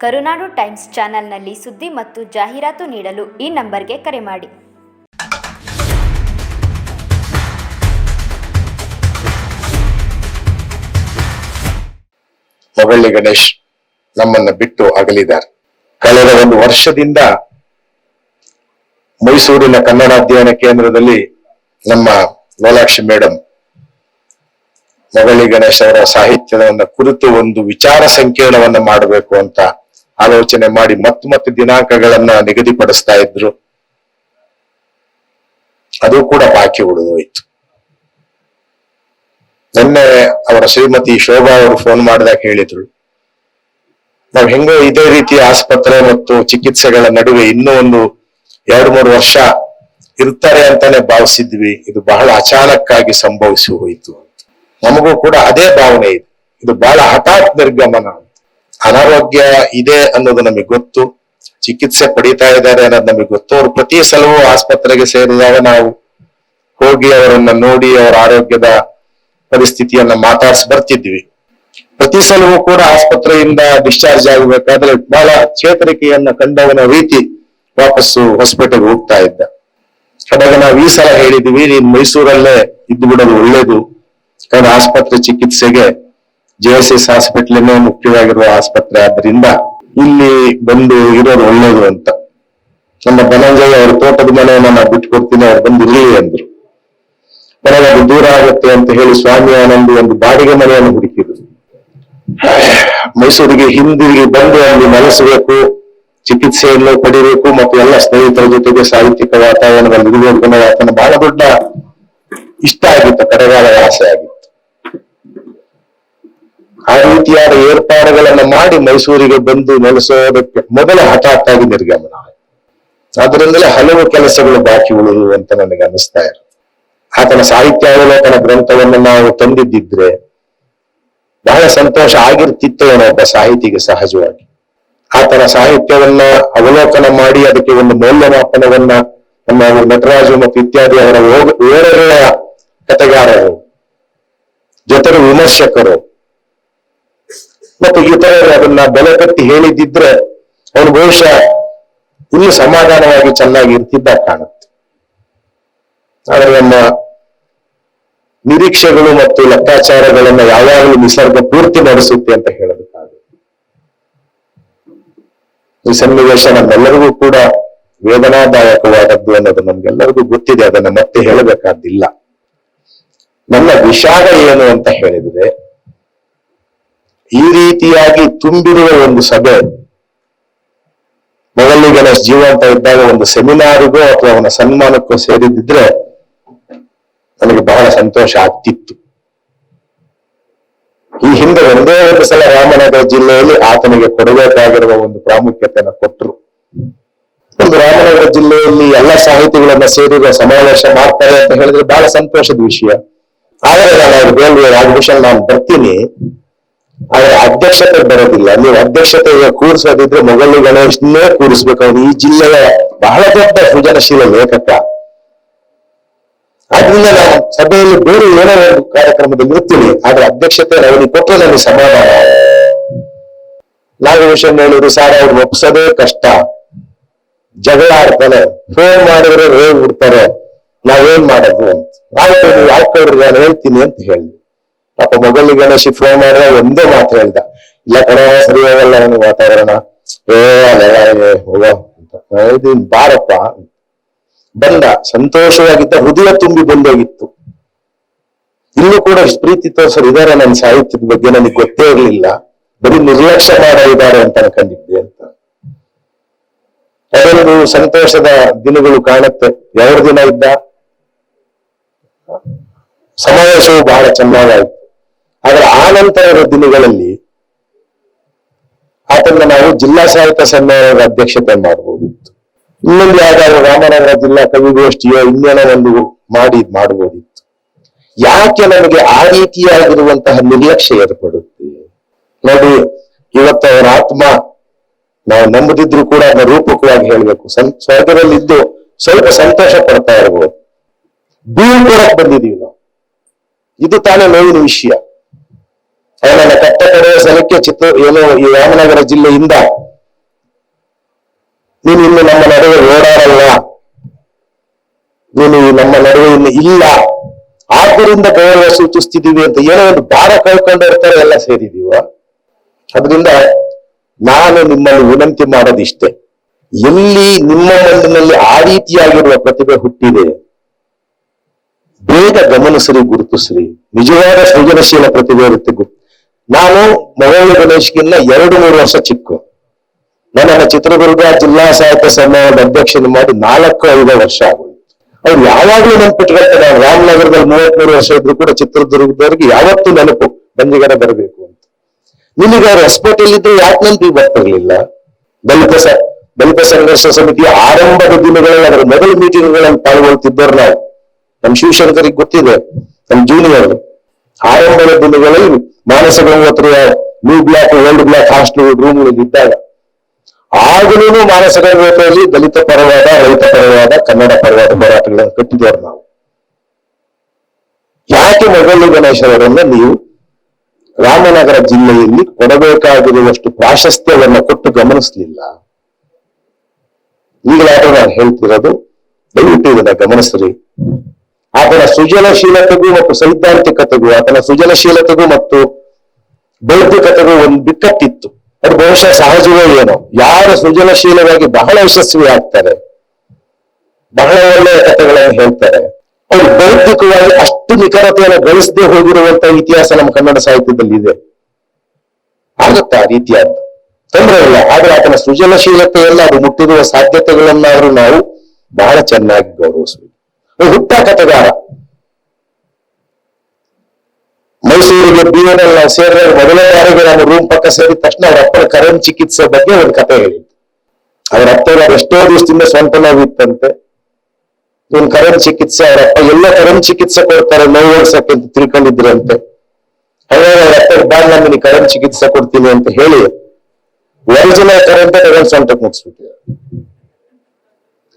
ಕರುನಾಡು times ಚಾನೆಲ್ನಲ್ಲಿ ಸುದ್ದಿ ಮತ್ತು ಜಾಹೀರಾತು ನೀಡಲು ಈ ನಂಬರ್ಗೆ ಕರೆ ಮಾಡಿ. ಹೊಗಳ್ಳಿ ಗಣೇಶ್ ನಮ್ಮನ್ನ ಬಿಟ್ಟು ಅಗಲಿದ್ದಾರೆ. ಕಳೆದ ಒಂದು ವರ್ಷದಿಂದ ಮೈಸೂರಿನ ಕನ್ನಡ ಅಧ್ಯಯನ ಕೇಂದ್ರದಲ್ಲಿ ನಮ್ಮ ಲೋಲಾಕ್ಷಿ ಮೇಡಮ್ ಮೊಗಳಿ ಗಣೇಶ್ ಅವರ ಸಾಹಿತ್ಯದ ಕುರಿತು ಒಂದು ವಿಚಾರ ಸಂಕಿರಣವನ್ನು ಮಾಡಬೇಕು ಅಂತ ಆಲೋಚನೆ ಮಾಡಿ ಮತ್ತೆ ಮತ್ತೆ ದಿನಾಂಕಗಳನ್ನ ನಿಗದಿಪಡಿಸ್ತಾ ಇದ್ರು. ಅದು ಕೂಡ ಬಾಕಿ ಉಳಿದೋಯ್ತು ನಿನ್ನೆ ಅವರ ಶ್ರೀಮತಿ ಶೋಭಾ ಅವರು ಫೋನ್ ಮಾಡಿದಾಗ ಹೇಳಿದ್ರು, ನಾವ್ ಹೆಂಗೋ ಇದೇ ರೀತಿಯ ಆಸ್ಪತ್ರೆ ಮತ್ತು ಚಿಕಿತ್ಸೆಗಳ ನಡುವೆ ಇನ್ನೂ ಒಂದು ಎರಡು ಮೂರು ವರ್ಷ ಇರ್ತಾರೆ ಅಂತಾನೆ ಭಾವಿಸಿದ್ವಿ. ಇದು ಬಹಳ ಅಚಾನಕ್ಕಾಗಿ ಸಂಭವಿಸಿ ಹೋಯಿತು ನಮಗೂ ಕೂಡ ಅದೇ ಭಾವನೆ ಇದೆ. ಇದು ಬಹಳ ಹಠಾತ್ ನಿರ್ಗಮನ ಅನಾರೋಗ್ಯ ಇದೆ ಅನ್ನೋದು ನಮಗೆ ಗೊತ್ತು. ಚಿಕಿತ್ಸೆ ಪಡಿತಾ ಇದ್ದಾರೆ ಅನ್ನೋದು ನಮಗೆ ಗೊತ್ತು. ಅವ್ರು ಪ್ರತಿ ಸಲವೂ ಆಸ್ಪತ್ರೆಗೆ ಸೇರಿದಾಗ ನಾವು ಹೋಗಿ ಅವರನ್ನ ನೋಡಿ ಅವರ ಆರೋಗ್ಯದ ಪರಿಸ್ಥಿತಿಯನ್ನ ಮಾತಾಡ್ಸಿ ಬರ್ತಿದ್ವಿ. ಪ್ರತಿ ಸಲವೂ ಕೂಡ ಆಸ್ಪತ್ರೆಯಿಂದ ಡಿಸ್ಚಾರ್ಜ್ ಆಗಬೇಕಾದ್ರೆ ಬಹಳ ಚೇತರಿಕೆಯನ್ನ ಕಂಡವನ ರೀತಿ ವಾಪಸ್ಸು ಹಾಸ್ಪಿಟಲ್ ಹೋಗ್ತಾ ಇದ್ದ. ಅವಾಗ ನಾವು ಈ ಸಲ ಹೇಳಿದ್ವಿ, ನೀನ್ ಮೈಸೂರಲ್ಲೇ ಇದ್ದು ಬಿಡೋದು ಒಳ್ಳೇದು. ಕಾರಣ ಆಸ್ಪತ್ರೆ ಚಿಕಿತ್ಸೆಗೆ ಜೆ ಎಸ್ ಎಸ್ ಹಾಸ್ಪಿಟ್ಲೇನೆ ಮುಖ್ಯವಾಗಿರುವ ಆಸ್ಪತ್ರೆ ಆದ್ರಿಂದ ಇಲ್ಲಿ ಬಂದು ಇರೋದು ಒಳ್ಳೇದು ಅಂತ. ನಮ್ಮ ಧನಂಜಯ ಅವ್ರ ತೋಟದ ಮನೆಯನ್ನ ನಾವು ಬಿಟ್ಕೊಡ್ತೀನಿ, ಅವ್ರು ಬಂದು ಇರಲಿ ಅಂದ್ರು ನನಗೆ ದೂರ ಆಗುತ್ತೆ ಅಂತ ಹೇಳಿ ಸ್ವಾಮಿ ಆನಂದ್ ಒಂದು ಬಾಡಿಗೆ ಮನೆಯನ್ನು ಹುಡುಕಿದ್ರು. ಮೈಸೂರಿಗೆ ಹಿಂದಿರುಗಿ ಬಂದು ಅಲ್ಲಿ ನೆಲೆಸಬೇಕು ಚಿಕಿತ್ಸೆಯನ್ನು ಪಡಿಬೇಕು ಮತ್ತು ಎಲ್ಲ ಸ್ನೇಹಿತರ ಜೊತೆಗೆ ಸಾಹಿತ್ಯಿಕ ವಾತಾವರಣದಲ್ಲಿ ಇರಬೇಕು ಅನ್ನೋ ಬಹಳ ದೊಡ್ಡ ಇಷ್ಟ ಆಗಿತ್ತು ಕರಗಾಲ ಆಸೆ ಆಗಿತ್ತು. ಆ ರೀತಿಯಾದ ಏರ್ಪಾಡುಗಳನ್ನು ಮಾಡಿ ಮೈಸೂರಿಗೆ ಬಂದು ನೆಲೆಸೋದಕ್ಕೆ ಮೊದಲ ಹಠಾತ್ ಆಗಿ ನಿರ್ಗಮನ ಆಯ್ತು. ಆದ್ರಿಂದಲೇ ಹಲವು ಕೆಲಸಗಳು ಬಾಕಿ ಉಳಿದು ಅಂತ ನನಗೆ ಅನಿಸ್ತಾ ಇರುತ್ತೆ ಆತನ ಸಾಹಿತ್ಯ ಅವಲೋಕನ ಗ್ರಂಥವನ್ನು ನಾವು ತಂದಿದ್ದಿದ್ರೆ ಬಹಳ ಸಂತೋಷ ಆಗಿರ್ತಿತ್ತು ಒಬ್ಬ ಸಾಹಿತಿಗೆ ಸಹಜವಾಗಿ ಆತನ ಸಾಹಿತ್ಯವನ್ನ ಅವಲೋಕನ ಮಾಡಿ ಅದಕ್ಕೆ ಒಂದು ಮೌಲ್ಯಮಾಪನವನ್ನ ನಮ್ಮ ನಟರಾಜು ಮತ್ತು ಇತ್ಯಾದಿ ಅವರ ಓ- ಓರೆಗಳ ಕಥೆಗಾರರು, ಜೊತೆಗೆ ವಿಮರ್ಶಕರು ಮತ್ತು ಇತರರು ಅದನ್ನ ಬೆಲೆ ಕಟ್ಟಿ ಹೇಳಿದ್ದಿದ್ರೆ ಅವನು ಬಹುಶಃ ಇನ್ನು ಸಮಾಧಾನವಾಗಿ ಚೆನ್ನಾಗಿ ಇರ್ತಿದ್ದ ಕಾಣುತ್ತೆ. ಆದ್ರೆ ನಮ್ಮ ನಿರೀಕ್ಷೆಗಳು ಮತ್ತು ಲೆಕ್ಕಾಚಾರಗಳನ್ನ ಯಾವಾಗಲೂ ನಿಸರ್ಗ ಪೂರ್ತಿ ನಡೆಸುತ್ತೆ ಅಂತ ಹೇಳಬೇಕಾಗುತ್ತೆ. ಈ ಸನ್ನಿವೇಶ ನಮ್ಮೆಲ್ಲರಿಗೂ ಕೂಡ ವೇದನಾದಾಯಕವಾದದ್ದು ಅನ್ನೋದು ನಮ್ಗೆಲ್ಲರಿಗೂ ಗೊತ್ತಿದೆ, ಅದನ್ನ ಮತ್ತೆ ಹೇಳಬೇಕಾದಿಲ್ಲ. ನನ್ನ ವಿಷಾದ ಏನು ಅಂತ ಹೇಳಿದ್ರೆ ಈ ರೀತಿಯಾಗಿ ತುಂಬಿರುವ ಒಂದು ಸಭೆ ಮೊದಲು ಗಣೇಶ್ ಜೀವಂತ ಇದ್ದಾಗ ಒಂದು ಸೆಮಿನಾರಿಗೋ ಅಥವಾ ಅವನ ಸನ್ಮಾನಕ್ಕೋ ಸೇರಿದ್ದಿದ್ರೆ ನನಗೆ ಬಹಳ ಸಂತೋಷ ಆಗ್ತಿತ್ತು. ಈ ಹಿಂದೆ ಒಂದೇ ಒಂದು ಸಲ ರಾಮನಗರ ಜಿಲ್ಲೆಯಲ್ಲಿ ಆತನಿಗೆ ಕೊಡಬೇಕಾಗಿರುವ ಒಂದು ಪ್ರಾಮುಖ್ಯತೆಯನ್ನು ಕೊಟ್ಟರು. ಒಂದು ರಾಮನಗರ ಜಿಲ್ಲೆಯಲ್ಲಿ ಎಲ್ಲ ಸಾಹಿತಿಗಳನ್ನ ಸೇರಿರುವ ಸಮಾವೇಶ ಮಾಡ್ತಾರೆ ಅಂತ ಹೇಳಿದ್ರೆ ಬಹಳ ಸಂತೋಷದ ವಿಷಯ. ಆದರೆ ನಾನು ಹೇಳುವ ರಾಜಭೂಷಣ್ ನಾನು ಬರ್ತೀನಿ. ಆದ್ರೆ ಅಧ್ಯಕ್ಷತೆ ಬರೋದಿಲ್ಲ. ನೀವು ಅಧ್ಯಕ್ಷತೆಗೆ ಕೂರಿಸೋದಿದ್ರೆ ಮೊಗಲಿ ಗಣೇಶನ್ನೇ ಕೂರಿಸ್ಬೇಕು. ಈ ಜಿಲ್ಲೆಯ ಬಹಳ ದೊಡ್ಡ ಸೃಜನಶೀಲ ಲೇಖಕ. ಆದ್ರಿಂದ ಸಭೆಯಲ್ಲಿ ಬೇರೆ ಏನೋ ಒಂದು ಕಾರ್ಯಕ್ರಮದಲ್ಲಿ ಇರ್ತೀನಿ ಆದ್ರೆ ಅಧ್ಯಕ್ಷತೆ ಅವನಿಗೆ ಕೊಟ್ಟರೆ ನನಗೆ ಸಮಾಧಾನ ನಾಗಭೂಷಣ್ ಹೇಳಿದ್ರು ಸಾರ್ ಅವ್ರು ಒಪ್ಸೋದೇ ಕಷ್ಟ. ಜಗಳ ಆಡ್ತಾನೆ ಫೋನ್ ಮಾಡಿದ್ರೆ ರೇಗ್ ಬಿಡ್ತಾರೆ. ನಾವೇನ್ ಮಾಡೋದು ಅಂತ. ಆಯ್ತು ಯಾಕೆ ನಾನು ಹೇಳ್ತೀನಿ ಅಂತ ಹೇಳಿ. ಪಾಪ ಮೊಬೈಲ್ ಗಣೇಶಿ ಫೋನ್ ಮಾಡಿದ್ರೆ ಒಂದೇ ಮಾತ್ರ ಹೇಳ್ದ ಇಲ್ಲ ಕಡೆ ಸರಿ ಹೋಗಲ್ಲ ಅವನು ವಾತಾವರಣ. ಏ ಹೋಗ ಅಂತ. ಬಾರಪ್ಪ. ಬಂದ, ಸಂತೋಷವಾಗಿದ್ದ, ಹೃದಯ ತುಂಬಿ ಬಂದೋಗಿತ್ತು. ಇಲ್ಲೂ ಕೂಡ ಪ್ರೀತಿ ತೋರ್ಸರು ಇದಾರೆ, ನನ್ನ ಸಾಹಿತ್ಯದ ಬಗ್ಗೆ ನನಗೆ ಗೊತ್ತೇ ಇರಲಿಲ್ಲ. ಬರೀ ನಿರ್ಲಕ್ಷ್ಯ ಮಾಡೋ ಇದ್ದಾರೆ ಅಂತ ಅನ್ಕೊಂಡಿದ್ದೆ ಅಂತ. ಅದೊಂದು ಸಂತೋಷದ ದಿನಗಳು ಕಾಣುತ್ತೆ. ಎರಡು ದಿನ ಇದ್ದ? ಸಮಾವೇಶವು ಬಹಳ ಚೆನ್ನಾಗಾಯ್ತು. ಆದ್ರೆ ಆ ನಂತರದ ದಿನಗಳಲ್ಲಿ ಆತನ್ನ ನಾವು ಜಿಲ್ಲಾ ಸಾಹಿತ್ಯ ಸಮ್ಮೇಳನದ ಅಧ್ಯಕ್ಷತೆ ಮಾಡಬಹುದಿತ್ತು ಇನ್ನೊಂದು ಯಾವ್ದಾದ್ರು ರಾಮನಗರ ಜಿಲ್ಲಾ ಕವಿಗೋಷ್ಠಿಯೋ ಇನ್ನೇನೋ ಒಂದು ಮಾಡಿ ಮಾಡಬಹುದಿತ್ತು ಯಾಕೆ ನಮಗೆ ಆ ರೀತಿಯಾಗಿರುವಂತಹ ನಿರ್ಲಕ್ಷ್ಯ ಏರ್ಪಡುತ್ತೆ? ನೋಡಿ, ಇವತ್ತು ಅವರ ಆತ್ಮ ನಾವು ನಂಬದಿದ್ರು ಕೂಡ ಅದನ್ನ ರೂಪಕವಾಗಿ ಹೇಳಬೇಕು. ಸ್ವರ್ಗದಲ್ಲಿದ್ದು ಸ್ವಲ್ಪ ಸಂತೋಷ ಪಡ್ತಾ ಇರಬಹುದು ಬೀಳ್ಕೊಡಕ್ ಬಂದಿದೀವಿ ನಾವು. ಇದು ತಾನೇ ನೋವಿನ ವಿಷಯ. ಅವನನ್ನ ಕಟ್ಟ ಕಡೆಯ ಸಲಕ್ಕೆ ಚಿತ್ರ ಏನು ಈ ರಾಮನಗರ ಜಿಲ್ಲೆಯಿಂದ ನೀನು ಇನ್ನು ನಮ್ಮ ನಡುವೆ ಓಡಾಡಲ್ಲ. ನೀನು ನಮ್ಮ ನಡುವೆ ಇನ್ನು ಇಲ್ಲ. ಆದ್ದರಿಂದ ಗೌರವ ಸೂಚಿಸ್ತಿದ್ದೀವಿ ಅಂತ ಏನೋ ಒಂದು ಭಾರ ಕಳ್ಕೊಂಡಿರ್ತಾರೆ ಎಲ್ಲ ಸೇರಿದೀವ ಅದರಿಂದ ನಾನು ನಿಮ್ಮಲ್ಲಿ ವಿನಂತಿ ಮಾಡೋದಿಷ್ಟೇ. ಎಲ್ಲಿ ನಿಮ್ಮ ಮಣ್ಣಿನಲ್ಲಿ ಆ ರೀತಿಯಾಗಿರುವ ಪ್ರತಿಭೆ ಹುಟ್ಟಿದೆ, ಬೇಗ ಗಮನಿಸ್ರಿ, ಗುರುತಿಸ್ರಿ. ನಿಜವಾದ ಸೃಜನಶೀಲ ಪ್ರತಿಭೆ ಇರುತ್ತೆ ನಾನು ಮೊಘಲ್ ಗಣೇಶ್ಗಿನ್ನ ಎರಡು ಮೂರು ವರ್ಷ ಚಿಕ್ಕು. ನನ್ನ ಚಿತ್ರದುರ್ಗ ಜಿಲ್ಲಾ ಸಾಹಿತ್ಯ ಸಮ್ಮೇಳನದ ಅಧ್ಯಕ್ಷನ ಮಾಡಿ ನಾಲ್ಕು ಐದು ವರ್ಷ ಆಗೋಯ್ತು. ಅವ್ರು ಯಾವಾಗ್ಲೂ ನೆನ್ಪಿಟ್ಕೊಳ್ತಾರೆ ನಾನು ರಾಮನಗರದಲ್ಲಿ ಮೂವತ್ಮೂರು ವರ್ಷ ಇದ್ರು ಕೂಡ ಚಿತ್ರದುರ್ಗದವ್ರಿಗೆ ಯಾವತ್ತೂ ನೆನಪು ಬಂದಿಗರ ಬರಬೇಕು ಅಂತ. ನಿನಗೆ ಅವ್ರು ಇಲ್ಲಿದ್ರು ಯಾಕೆ ನೆನಪಿಗೆ ಬರ್ತಿರ್ಲಿಲ್ಲ ದಲಿತ ಸ, ದಲಿತ ಸಂಘರ್ಷ ಸಮಿತಿಯ ಆರಂಭದ ದಿನಗಳಲ್ಲಿ ಅದರ ಮೊದಲ ಮೀಟಿಂಗ್ಗಳಲ್ಲಿ ಪಾಲ್ಗೊಳ್ತಿದ್ದವ್ರು ನಾವು. ನಮ್ ಶಿವಶಂಕರಿಗೆ ಗೊತ್ತಿದೆ ನಮ್ ಜೂನಿಯರ್. ಆರಂಭದ ದಿನಗಳಲ್ಲಿ Manasa ಗಂಗೋತ್ರಿಯ blue block old block hostel ರೂಮ್ಗಳಲ್ಲಿ ಇದ್ದಾಗ ಆಗಲೂ ಮಾನಸ ಗಂಗೋತ್ರಿಯಲ್ಲಿ ದಲಿತ ಪರವಾದ ರೈತ ಪರವಾದ ಕನ್ನಡ ಪರವಾದ ಹೋರಾಟಗಳನ್ನು ಕಟ್ಟಿದವರು ನಾವು. ಯಾಕೆ ಮೊದಲು ಗಣೇಶವರನ್ನ ನೀವು ರಾಮನಗರ ಜಿಲ್ಲೆಯಲ್ಲಿ ಕೊಡಬೇಕಾಗಿರುವಷ್ಟು ಪ್ರಾಶಸ್ತ್ಯವನ್ನು ಕೊಟ್ಟು ಗಮನಿಸಲಿಲ್ಲ? ಈಗಲಾದ್ರೂ ನಾನು ಹೇಳ್ತಿರೋದು, ದಯವಿಟ್ಟು ಇದನ್ನ ಗಮನಿಸ್ರಿ. ಆತನ ಸೃಜನಶೀಲತೆಗೂ ಮತ್ತು ಸೈದ್ಧಾಂತಿಕತೆಗೂ, ಆತನ ಸೃಜನಶೀಲತೆಗೂ ಮತ್ತು ಬೌದ್ಧಿಕತೆಗೂ ಒಂದು ಬಿಕ್ಕಟ್ಟಿತ್ತು. ಅದು ಬಹುಶಃ ಸಹಜವೇ ಏನೋ. ಯಾರು ಸೃಜನಶೀಲವಾಗಿ ಬಹಳ ಯಶಸ್ವಿ ಆಗ್ತಾರೆ ಬಹಳ ಒಳ್ಳೆಯ ಕಥೆಗಳನ್ನು ಹೇಳ್ತಾರೆ. ಅವ್ರು ಬೌದ್ಧಿಕವಾಗಿ ಅಷ್ಟು ನಿಖರತೆಯನ್ನು ಗಳಿಸದೆ ಹೋಗಿರುವಂತಹ ಇತಿಹಾಸ ನಮ್ಮ ಕನ್ನಡ ಸಾಹಿತ್ಯದಲ್ಲಿ ಇದೆ. ಆಗುತ್ತಾ ಆ ರೀತಿಯಾದ್ದು? ತೊಂದರೆ ಇಲ್ಲ. ಆದ್ರೆ ಆತನ ಸೃಜನಶೀಲತೆಯಲ್ಲ ಅದು ಮುಟ್ಟಿರುವ ಸಾಧ್ಯತೆಗಳನ್ನಾದ್ರೂ ನಾವು ಬಹಳ ಚೆನ್ನಾಗಿ ಗೌರವಿಸಬೇಕು. ಹುಟ್ಟ ಕಥೆಗಾರ. ಮೈಸೂರಿಗೆ ಬಿಎನ್ಎಲ್ ನಾವು ಸೇರಿದಾಗ ಬಾರಿಗೆ ನಾನು ರೂಮ್ ಪಕ್ಕ ಸೇರಿದ ತಕ್ಷಣ ಅವ್ರ ಅಪ್ಪನ ಕರೆಂಟ್ ಚಿಕಿತ್ಸೆ ಬಗ್ಗೆ ಒಂದು ಕತೆ ಹೇಳಿದ್ದೆ. ಅವ್ರ ಅಪ್ಪನ ಎಷ್ಟೋ ದಿವಸದಿಂದ ಸ್ವಂತ ನೋವಿತ್ತಂತೆ ಇವನ್ ಕರೆಂಟ್ ಚಿಕಿತ್ಸೆ, ಅವ್ರ ಅಪ್ಪ ಎಲ್ಲ ಕರೆಂಟ್ ಚಿಕಿತ್ಸೆ ಕೊಡ್ತಾರೆ, ನೋವು ಓಡಿಸಕ್ಕೆ ಅಂತ ತಿಳ್ಕೊಂಡಿದ್ರಂತೆ. ಹಾಗಾಗಿ ಅವ್ರ ಅಪ್ಪ ಬಾ ನಾನು ಕರೆಂಟ್ ಚಿಕಿತ್ಸೆ ಕೊಡ್ತೀನಿ ಅಂತ ಹೇಳಿ ಒರಿಜಿನಲ್ ಕರೆಂಟ್ ತಗೊಂಡು ಸ್ವಂತಕ್ಕೆ ಮುಗಿಸ್ಬಿಟ್ಟಿದ್ದಾರೆ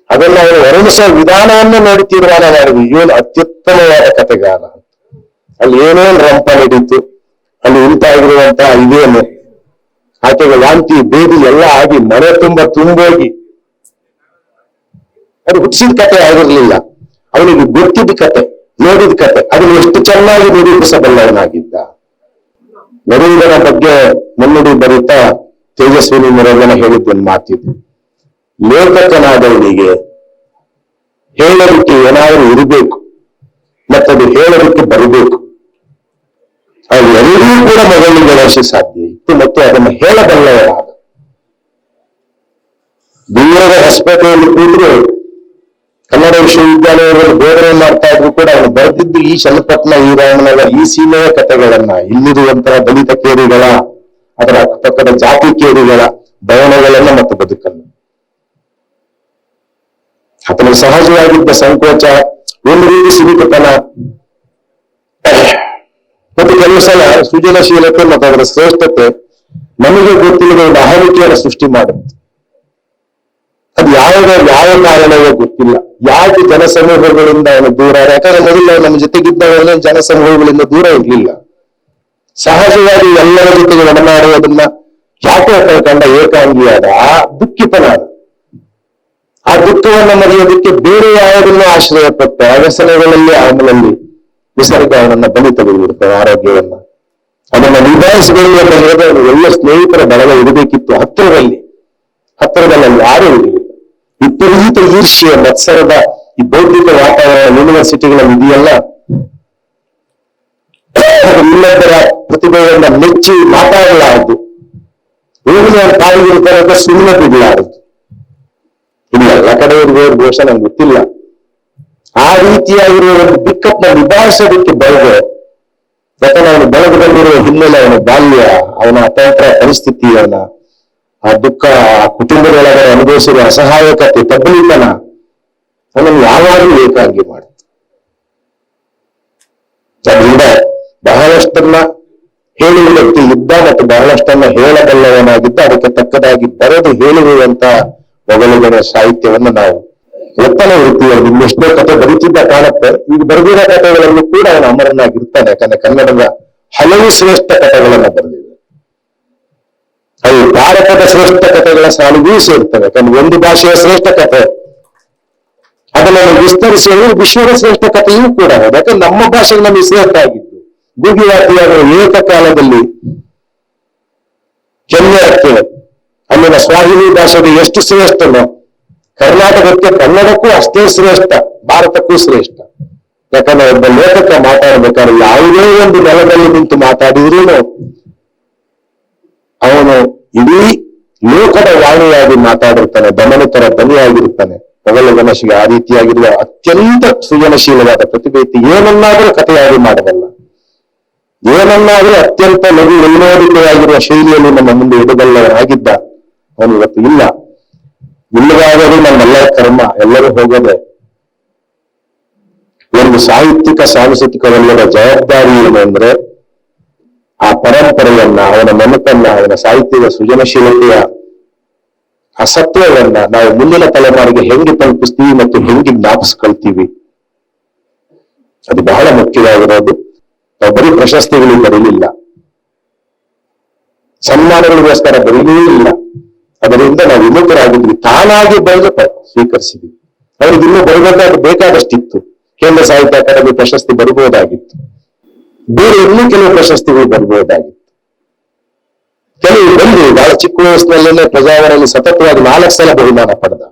ಅದನ್ನ ಅವರು ವರ್ಣಿಸೋ ವಿಧಾನವನ್ನು ನೋಡಿ ತೀರ್ಮಾನ ಮಾಡಿದ್ವಿ ಇವನು ಅತ್ಯುತ್ತಮವಾದ ಕಥೆಗಾರ. ಅಂತ ಅಲ್ಲಿ ಏನೇನ್ ರಂಪ ನಡೀತು, ಅಲ್ಲಿ ಉಂಟಾಗಿರುವಂತಹ ಇದೇನು? ಆಕೆಗೆ ವಾಂತಿ, ಬೇದಿ ಎಲ್ಲ ಆಗಿ ಮನೆ ತುಂಬ ತುಂಬೋಗಿ. ಅದು ಹುಟ್ಟಿಸಿದ ಕತೆ ಆಗಿರ್ಲಿಲ್ಲ. ಅವನಿಗೆ ಗೊತ್ತಿದ್ದ ಕತೆ, ನೋಡಿದ ಕತೆ. ಅದನ್ನು ಎಷ್ಟು ಚೆನ್ನಾಗಿ ನಿರೂಪಿಸಬಲ್ಲವನಾಗಿದ್ದ ನರೇಂದ್ರನ ಬಗ್ಗೆ ಮುನ್ನುಡಿ ಬರೀತಾ ತೇಜಸ್ವಿನಿ ನರೇಂದ್ರನ ಹೇಳಿದ್ದೊಂದು ಮಾತಿದೆ. ಲೇಖಕನಾದವನಿಗೆ ಹೇಳಲಿಕ್ಕೆ ಏನಾದರೂ ಇರಬೇಕು, ಮತ್ತದು ಹೇಳಲಿಕ್ಕೆ ಬರಬೇಕು. ಅವು ಎರಡೂ ಕೂಡ ಮಗಳಿಗೆ ಗಣೇಶ ಸಾಧ್ಯ ಇತ್ತು ಮತ್ತು ಅದನ್ನು ಹೇಳಬಲ್ಲವರಾದ ದೂರದ ಹೊಸಪೇಟೆಯಲ್ಲಿ ಕೂತ್ರು ಕನ್ನಡ ವಿಶ್ವವಿದ್ಯಾಲಯದಲ್ಲಿ ಬೋಧನೆ ಮಾಡ್ತಾ ಇದ್ರು ಕೂಡ ಅವನು ಬರೆದಿದ್ದು ಈ ಚನ್ನಪಟ್ಟಣ ಈ ರಾಮನಗರ ಈ ಸೀಮೆಯ ಕಥೆಗಳನ್ನ. ಇಲ್ಲಿರುವಂತಹ ದಲಿತ ಕೇರಿಗಳ, ಅದರ ಅಕ್ಕಪಕ್ಕದ ಜಾತಿ ಕೇರಿಗಳ ಭವನಗಳನ್ನ ಮತ್ತು ಬದುಕನ್ನು. ಆತನ ಸಹಜವಾಗಿದ್ದ ಸಂಕೋಚ, ಒಂದು ರೀತಿ ಸಿರಿಕತನ ಮತ್ತು ಕೆಲವು ಸಲ ಸೃಜನಶೀಲತೆ ಮತ್ತು ಅದರ ಶ್ರೇಷ್ಠತೆ ನಮಗೆ ಗೊತ್ತಿಲ್ಲದ ಒಂದು ಅಹಮಿಕೆಯನ್ನು ಸೃಷ್ಟಿ ಮಾಡುತ್ತೆ. ಅದು ಯಾವ ಯಾವ ಕಾರಣವೋ ಗೊತ್ತಿಲ್ಲ. ಯಾಕೆ ಜನಸಮೂಹಗಳಿಂದ ಅವನು ದೂರ ಯಾಕಂದ್ರೆ ಮೊದಲು ನಮ್ಮ ಜೊತೆಗಿದ್ದವನು ಜನಸಮೂಹಗಳಿಂದ ದೂರ ಇರಲಿಲ್ಲ. ಸಹಜವಾಗಿ ಎಲ್ಲರ ಜೊತೆಗೆ ಒಡನಾಡುವುದನ್ನ ಯಾಕೆ ಕಳ್ಕೊಂಡ ಏಕಾಂಗಿಯಾದ? ಆ ದುಃಖಿತನಾದ ಆ ದುಃಖವನ್ನು ಮರೆಯೋದಕ್ಕೆ ಬೇರೆ ಯಾವುದನ್ನು ಆಶ್ರಯ ಪಟ್ಟ ವ್ಯಸನಗಳಲ್ಲಿ, ಆಮೇಲಲ್ಲಿ ನಿಸರ್ಗ ಅವನನ್ನ ಬಲಿ ತೆಗೆದುಬಿಡ್ತವೆ ಆರೋಗ್ಯವನ್ನ. ಅದನ್ನ ನಿಭಾಯಿಸಬೇಕು ಹೇಳಿದ್ರೆ ಅವನು ಎಲ್ಲ ಸ್ನೇಹಿತರ ಬಳಗ ಇರಬೇಕಿತ್ತು ಹತ್ತಿರದಲ್ಲಿ. ಹತ್ತಿರದಲ್ಲಿ ಯಾರು ಇರಲಿಲ್ಲ. ವಿಪರೀತ ಈರ್ಷ್ಯ ಮತ್ಸರದ ಈ ಬೌದ್ಧಿಕ ವಾತಾವರಣ ಯೂನಿವರ್ಸಿಟಿಗಳಲ್ಲಿ ಇದೆಯಲ್ಲ? ಇನ್ನೊಬ್ಬರ ಪ್ರತಿಭೆಗಳನ್ನ ಮೆಚ್ಚಿ ಮಾತಾಡಲಾರದು. ಊರಿನ ತಾಯಿಗಿರ್ತಾರೆ ಸುಮ್ಮನೆ ಬಿಡಲಾರದು. ಇಲ್ಲ ಎಲ್ಲ ಕಡೆ ಇರುವವರು ಬಹುಶಃ ನಂಗೆ ಗೊತ್ತಿಲ್ಲ. ಆ ರೀತಿಯಾಗಿರುವ ಒಂದು ಬಿಕ್ಕಟ್ಟನ್ನ ನಿಭಾಯಿಸೋದಕ್ಕೆ ಬರದೆ ಯಾಕಂದ್ರೆ ಅವನು ಬೆಳೆದು ಬಂದಿರುವ ಹಿನ್ನೆಲೆ ಅವನ ಬಾಲ್ಯ, ಅವನ ಅತಂತ್ರ ಪರಿಸ್ಥಿತಿ ಅವನ ಆ ದುಃಖ, ಆ ಕುಟುಂಬದೊಳಗೆ ಅನುಭವಿಸಿರುವ ಅಸಹಾಯಕತೆ ತಬ್ಬಲಿತನ ಅವನನ್ನು ಯಾವಾಗಲೂ ಏಕಾಂಗಿ ಮಾಡುತ್ತೆ. ಅದರಿಂದ ಬಹಳಷ್ಟನ್ನ ಹೇಳುವ ವ್ಯಕ್ತಿ ಇದ್ದ ಮತ್ತು ಬಹಳಷ್ಟನ್ನ ಹೇಳಬಲ್ಲವನಾಗಿದ್ದ, ಅದಕ್ಕೆ ತಕ್ಕದಾಗಿ ಬರೆದು ಹೇಳುವಂತ ಮೊಗಲುಗಳ ಸಾಹಿತ್ಯವನ್ನು ನಾವು ಒತ್ತನ ವೃತ್ತಿಯಲ್ಲಿ ಎಷ್ಟೋ ಕಥೆ ಬರೀತಿದ್ದ ಕಾಣುತ್ತೆ ಈಗ ಬರೆದಿರೋ ಕಥೆಗಳಲ್ಲೂ ಕೂಡ ಅವನು ಅಮರನಾಗಿರ್ತಾನೆ, ಯಾಕಂದ್ರೆ ಕನ್ನಡದ ಹಲವು ಶ್ರೇಷ್ಠ ಕಥೆಗಳನ್ನ ಬರೆದಿದೆ ಅದು ಭಾರತದ ಶ್ರೇಷ್ಠ ಕಥೆಗಳ ಸಾಲಿಗೂ ಸೇರ್ತವೆ, ಯಾಕಂದ್ರೆ ಒಂದು ಭಾಷೆಯ ಶ್ರೇಷ್ಠ ಕಥೆ. ಅದನ್ನು ವಿಸ್ತರಿಸಿ ಹೇಳಿದ್ರೆ ವಿಶ್ವದ ಶ್ರೇಷ್ಠ ಕಥೆಯೂ ಕೂಡ ಯಾಕಂದ್ರೆ ನಮ್ಮ ಭಾಷೆಗೆ ನಮಗೆ ಶ್ರೇಷ್ಠ ಆಗಿದ್ದು. ಗುಗಿವಾತಿಯಾದ ಏಕಕಾಲದಲ್ಲಿ ಕೆನ್ಯಕ್ಕೆ ಅಲ್ಲಿನ ಸ್ವಾಹಿನಿ ಭಾಷೆಗೆ ಎಷ್ಟು ಶ್ರೇಷ್ಠನೋ ಕರ್ನಾಟಕಕ್ಕೆ ಕನ್ನಡಕ್ಕೂ ಅಷ್ಟೇ ಶ್ರೇಷ್ಠ, ಭಾರತಕ್ಕೂ ಶ್ರೇಷ್ಠ. ಯಾಕಂದ್ರೆ ಒಬ್ಬ ಲೇಖಕ ಮಾತಾಡಬೇಕಾದ್ರೆ ಯಾವುದೇ ಒಂದು ನೆಲದಲ್ಲಿ ನಿಂತು ಮಾತಾಡಿದ್ರೂ ಅವನು ಇಡೀ ಲೋಕದ ವಾಣಿಯಾಗಿ ಮಾತಾಡಿರ್ತಾನೆ, ದಮನಿತರ ಧ್ವನಿಯಾಗಿರ್ತಾನೆ. ಮೊಘಲ ಗಣೇಶಿಗೆ ಆ ರೀತಿಯಾಗಿರುವ ಅತ್ಯಂತ ಸೃಜನಶೀಲವಾದ ಪ್ರತಿಭೆ ಇತ್ತು. ಏನನ್ನಾದರೂ ಕಥೆಯಾಗಿ ಮಾಡಬಲ್ಲ. ಏನನ್ನಾದರೂ ಅತ್ಯಂತ ಲಘು ನಿರ್ಣೋಡಿಕೆಯಾಗಿರುವ ಶೈಲಿಯಲ್ಲಿ ನಮ್ಮ ಮುಂದೆ ಇಡಬಲ್ಲವರಾಗಿದ್ದ ಅವನು ಇವತ್ತು ಇಲ್ಲ. ಇಲ್ಲವಾದರೂ ನಮ್ಮೆಲ್ಲ ಕರ್ಮ, ಎಲ್ಲರೂ ಹೋಗೋದೆ. ಒಂದು ಸಾಹಿತ್ಯಿಕ ಸಾಂಸ್ಕೃತಿಕವಲ್ಲದ ಜವಾಬ್ದಾರಿ ಏನು ಅಂದ್ರೆ, ಆ ಪರಂಪರೆಯನ್ನ, ಅವನ ಮನತನ್ನ ಅವನ ಸಾಹಿತ್ಯದ ಸೃಜನಶೀಲತೆಯ ಆ ನಾವು ಮುಂದಿನ ತಲೆಮಾರಿಗೆ ಹೆಂಗೆ ತಲುಪಿಸ್ತೀವಿ ಮತ್ತು ಹೆಂಗೆ ಜ್ಞಾಪಿಸ್ಕೊಳ್ತೀವಿ. ಅದು ಬಹಳ ಮುಖ್ಯವಾಗಿರೋದು. ನಾವು ಬರೀ ಪ್ರಶಸ್ತಿಗಳಿಗೆ ಬರಲಿಲ್ಲ ಸನ್ಮಾನಗಳಿಗೋಸ್ಕರ ಬರೀಲೇ ಇಲ್ಲ. ಅದರಿಂದ ನಾವು ವಿಮುಖರಾಗಿದ್ವಿ. ತಾನಾಗಿ ಬಂದು ಸ್ವೀಕರಿಸಿದ್ವಿ. ಅವ್ರಿಗೆ ಇನ್ನೂ ಬರಬೇಕಾದ ಬೇಕಾದಷ್ಟಿತ್ತು. ಕೇಂದ್ರ ಸಾಹಿತ್ಯ ಅಕಾಡೆಮಿ ಪ್ರಶಸ್ತಿ ಬರಬಹುದಾಗಿತ್ತು ಬೇರೆ ಇನ್ನೂ ಕೆಲವು ಪ್ರಶಸ್ತಿಗಳು ಬರಬಹುದಾಗಿತ್ತು ಕೆಲವು ಬಂದು ಬಹಳ ಚಿಕ್ಕ ವಯಸ್ಸಿನಲ್ಲೇ ಪ್ರಜಾವರಲ್ಲಿ ಸತತವಾಗಿ ನಾಲ್ಕು ಸಲ ಬಹುಮಾನ ಪಡೆದ.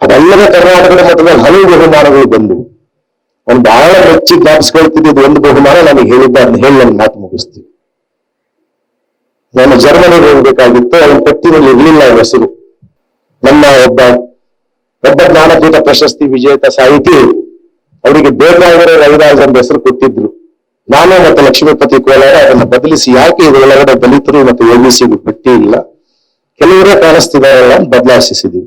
ಅದಲ್ಲದೆ ಕರ್ನಾಟಕದ ಮಟ್ಟದಲ್ಲಿ ಹಲವು ಬಹುಮಾನಗಳು ಬಂದವು. ಅವ್ನು ಬಹಳ ಮೆಚ್ಚಿ ಜ್ಞಾಪಿಸ್ಕೊಳ್ತಿದ್ದು ಒಂದು ಬಹುಮಾನ ನಮಗೆ ಹೇಳಿದ್ದ ಅದನ್ನ ಹೇಳಿ ನನ್ನ ಮಾತು ಮುಗಿಸ್ತೀವಿ ನಾನು ಜರ್ಮನಿಗೆ ಹೋಗ್ಬೇಕಾಗಿತ್ತು ಅವನ ಪಟ್ಟಿನಲ್ಲಿ ಇರಲಿಲ್ಲ ಹೆಸರು ನಮ್ಮ ಒಬ್ಬ ಒಬ್ಬ ಜ್ಞಾನಪೀಠ ಪ್ರಶಸ್ತಿ ವಿಜೇತ ಸಾಹಿತಿ, ಅವರಿಗೆ ಬೇಕಾದರೆ ರವಿರಾಜ್ ಅಂತ ಹೆಸರು ಕೊಟ್ಟಿದ್ರು. ನಾನು ಮತ್ತೆ ಲಕ್ಷ್ಮೀಪತಿ ಕೋಲಾರ ಅದನ್ನ ಬದಲಿಸಿ ಯಾಕೆ ಇದರೊಳಗಡೆ ದಲಿತರು ಮತ್ತು ಓಬಿಸಿಗೂ ಪಟ್ಟಿ ಇಲ್ಲ? ಕೆಲವರೇ ಕಾಣಿಸ್ತಿದಾರಲ್ಲ ಬದಲಾಯಿಸಿದೀವಿ.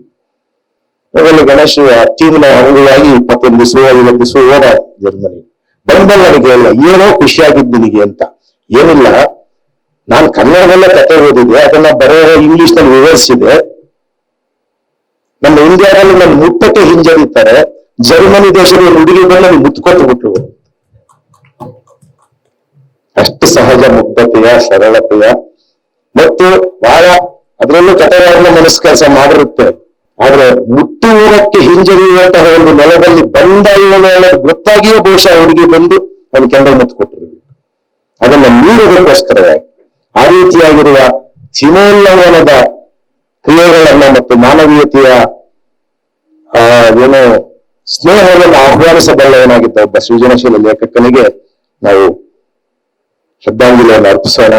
ಅದರಲ್ಲಿ ಗಣೇಶ್ ಟೀಮ್ನ ಅಂಗವಾಗಿ ಇಪ್ಪತ್ತೊಂದು ದಿವಸ ಐವತ್ತು ದಿವಸ ಹೋದ ಜರ್ಮನಿ ಬಂದ ನನಗೆ ಇಲ್ಲ ಏನೋ ಖುಷಿಯಾಗಿದ್ದು ನಿನಗೆ ಅಂತ. ಏನಿಲ್ಲ ನಾನು ಕನ್ನಡದಲ್ಲೇ ಕತೆ ಓದಿದ್ದೆ ಅದನ್ನ ಬರೋ ಇಂಗ್ಲಿಷ್ನಲ್ಲಿ ವಿವರಿಸಿದೆ ನಮ್ಮ ಇಂಡಿಯಾದಲ್ಲಿ ನನ್ನ ಮುಟ್ಟಕ್ಕೆ ಹಿಂಜರಿತಾರೆ. ಜರ್ಮನಿ ದೇಶದ ಹುಡುಗಿ ಬಂದು ನನಗೆ ಮುತ್ಕೊಟ್ಟು ಬಿಟ್ರು. ಅಷ್ಟು ಸಹಜ ಮುಗ್ಧತೆಯ, ಸರಳತೆಯ. ಮತ್ತು ಬಹಳ ಅದರಲ್ಲೂ ಕಥೆಗಳನ್ನ ಮನಸ್ಕೆಲ್ಸ ಕೆಲಸ ಮಾಡಿರುತ್ತೆ. ಆದ್ರೆ ಮುಟ್ಟುವುದಕ್ಕೆ ಹಿಂಜರಿಯುವಂತಹ ಒಂದು ನೆಲದಲ್ಲಿ ಬಂದ ಇವನು ಗೊತ್ತಾಗಿಯೇ ಬಹುಶಃ ಹುಡುಗಿ ಬಂದು ಅವನು ಕೆಂಡ ಮುತ್ಕೊಟ್ಟಿರ್ಬೇಕು. ಅದನ್ನ ಮೀರೋದಕ್ಕೋಸ್ಕರವಾಗಿ ಆ ರೀತಿಯಾಗಿರುವ ಸೀಮೋಲ್ಲಂಘನದ ಕ್ರಿಯೆಗಳನ್ನ ಮತ್ತು ಮಾನವೀಯತೆಯ, ಆ, ಏನು ಸ್ನೇಹವನ್ನು ಆಹ್ವಾನಿಸಬಲ್ಲವನಾಗಿದ್ದ ಒಬ್ಬ ಸೃಜನಶೀಲ ಲೇಖಕನಿಗೆ ನಾವು ಶ್ರದ್ಧಾಂಜಲಿಯನ್ನು ಅರ್ಪಿಸೋಣ.